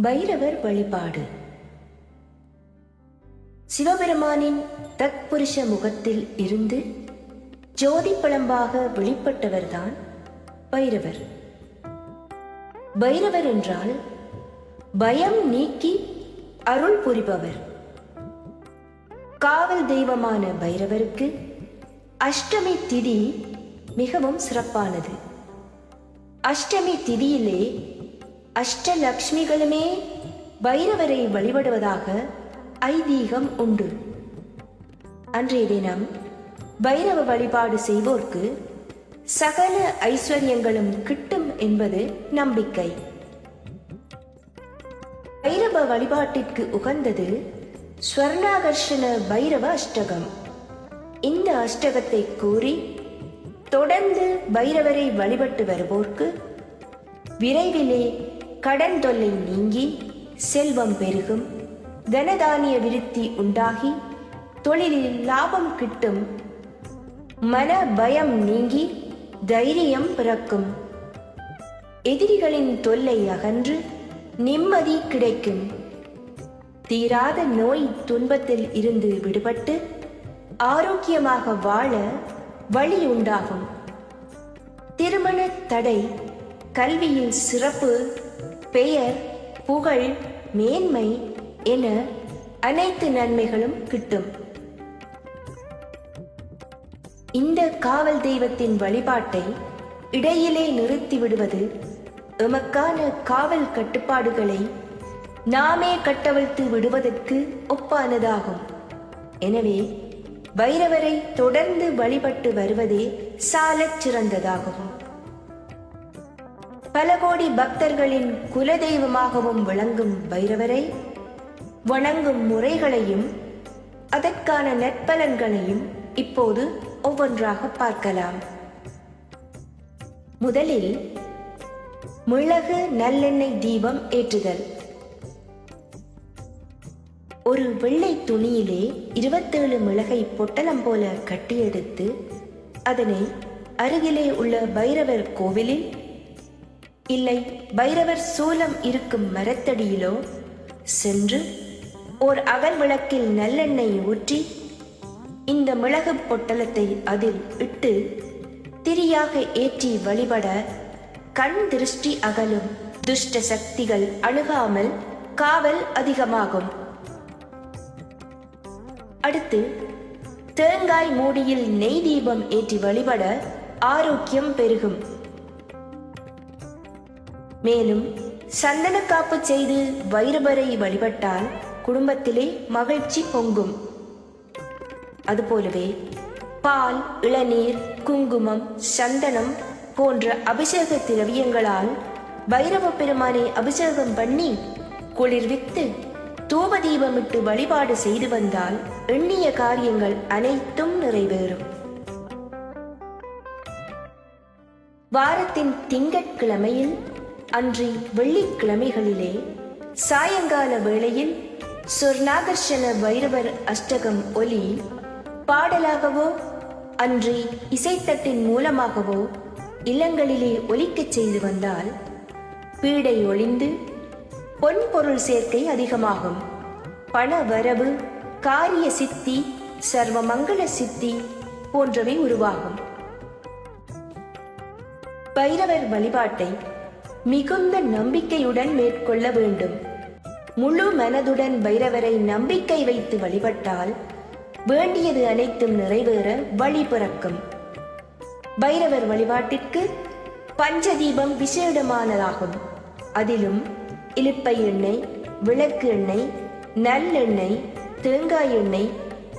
பைரவர் வழிபாடு. சிவபெருமானின் தத்புருஷ முகத்தில் இருந்து ஜோதி பழம்பாக வெளிப்பட்டவர்தான் பைரவர். பைரவர் என்றால் பயம் நீக்கி அருள் புரிபவர். காவல் தெய்வமான பைரவருக்கு அஷ்டமி திதி மிகவும் சிறப்பானது. அஷ்டமி திதியிலே அஷ்டலக்ஷ்மிகளுமே பைரவரை வழிபடுவதாக ஐதீகம் உண்டு. அன்றைய தினம் பைரவ வழிபாடு செய்வோர்க்கு சகல ஐஸ்வர்யங்களும் கிட்டும் என்பது நம்பிக்கை. பைரவ வழிபாட்டிற்கு உகந்தது ஸ்வர்ணாகர்ஷண பைரவ அஷ்டகம். இந்த அஷ்டகத்தை கூறி தொடர்ந்து பைரவரை வழிபட்டு வருவோர்க்கு விரைவிலே கடன் தொல்லை நீங்கி செல்வம் பெருகும். தனதானிய விருத்தி உண்டாகி தொழிலில் லாபம் கிட்டும். மன பயம் நீங்கி தைரியம் பிறக்கும். எதிரிகளின் தொல்லை அகன்று நிம்மதி கிடைக்கும். தீராத நோய் துன்பத்தில் இருந்து விடுபட்டு ஆரோக்கியமாக வாழ வழி உண்டாகும். திருமண தடை கல்வியில் சிறப்பு பெயர் புகழ் மேன்மை என அனைத்து நன்மைகளும் கிட்டும். இந்த காவல் தெய்வத்தின் வழிபாட்டை இடையிலே நிறுத்தி விடுவது எமக்கான காவல் கட்டுப்பாடுகளை நாமே கட்டவிழ்த்து விடுவதற்கு ஒப்பானதாகும். எனவே வைரவரை தொடர்ந்து வழிபட்டு வருவதே சாலச் சிறந்ததாகும். பல கோடி பக்தர்களின் குலதெய்வமாகவும் விளங்கும் பைரவரை வணங்கும் முறைகளையும் அதற்கான நற்பலன்களையும் இப்போது ஒவ்வொன்றாக பார்க்கலாம். முதலில் மிளகு நல்லெண்ணெய் தீபம் ஏற்றுதல். ஒரு வெள்ளை துணியிலே இருபத்தேழு மிளகை பொட்டலம் போல கட்டியெடுத்து அதனை அருகிலே உள்ள பைரவர் கோவிலில் இல்லை பைரவர் சூலம் இருக்கும் மரத்தடியிலோ? சென்று ஓர் அகல் விளக்கில் நல்லெண்ணெய் ஊற்றி இந்த மிளகு பொட்டலத்தை அதில் இட்டு திரியாக ஏற்றி வழிபட கண் திருஷ்டி அகலும் துஷ்ட சக்திகள் அணுகாமல் காவல் அதிகமாகும். அடுத்து தேங்காய் மூடியில் நெய் தீபம் ஏற்றி வழிபட ஆரோக்கியம் பெருகும். மேலும் சந்தன காப்பு செய்து வைரவரை வழிபட்டால் குடும்பத்திலே மகிழ்ச்சி பொங்கும். அதுபோலவே பால் இளநீர் குங்குமம் சந்தனம் போன்ற அபிஷேக திரவியங்களால் பைரவ பெருமானை அபிஷேகம் பண்ணி குளிர்வித்து தூப தீபமிட்டு வழிபாடு செய்து வந்தால் எண்ணிய காரியங்கள் அனைத்தும் நிறைவேறும். வாரத்தின் திங்கட்கிழமையில் அன்றி வெள்ளிக்கிழமைகளிலே சாயங்கால வேளையில் சொர்ணாகர்ஷண பைரவர் அஷ்டகம் ஒலி பாடலாகவோ அன்றி இசைத்தட்டின் மூலமாகவோ இல்லங்களிலே ஒலிக்கச் செய்து வந்தால் பீடை ஒளிந்து பொன் பொருள் சேர்க்கை அதிகமாகும். பண வரவு காரிய சித்தி சர்வ மங்கள சித்தி போன்றவை உருவாகும். பைரவர் வழிபாட்டை மிகுந்த நம்பிக்கையுடன் மேற்கொள்ள வேண்டும். முழு மனதுடன் பைரவரை நம்பிக்கை வைத்து வழிபட்டால் வேண்டியது அனைத்தும் நிறைவேற வழி பிறக்கும். பைரவர் வழிபாட்டிற்கு பஞ்சதீபம் விசேடமானதாகும். அதிலும் இலுப்பை எண்ணெய் விளக்கு எண்ணெய் நல்லெண்ணெய் தேங்காய் எண்ணெய்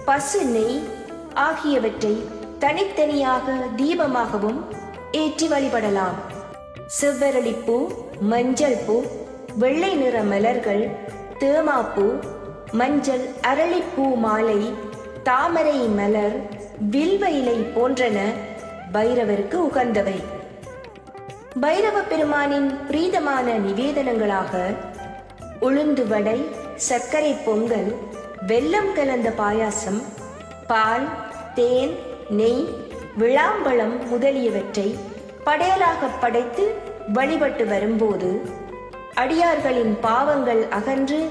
பசு நெய் ஆகியவற்றை தனித்தனியாக தீபமாகவும் ஏற்றி வழிபடலாம். செவ்வரளிப்பூ மஞ்சள் பூ வெள்ளை நிற மலர்கள் தேமாப்பூ மஞ்சள் அரளிப்பூ மாலை தாமரை மலர் வில்வ இலை போன்றன பைரவருக்கு உகந்தவை. பைரவ பெருமானின் பிரீதமான நிவேதனங்களாக உளுந்து வடை சர்க்கரை பொங்கல் வெல்லம் கலந்த பாயாசம் பால் தேன் நெய் விளாம்பழம் முதலியவற்றை படையலாக படைத்து வழிபட்டு வரும்போது அடியார்களின் பாவங்கள் அகன்று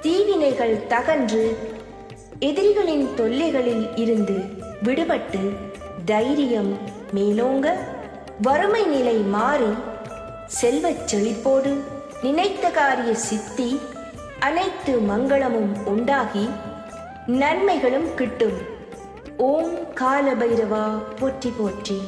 தீவினைகள் தகன்று எதிரிகளின் தொல்லைகளில் இருந்து விடுபட்டு தைரியம் மேலோங்க வறுமை நிலை மாறி செல்வச் செழிப்போடு நினைத்த காரிய சித்தி அனைத்து மங்களமும் உண்டாகி நன்மைகளும் கிட்டும். ஓம் கால பைரவா போற்றி போற்றி.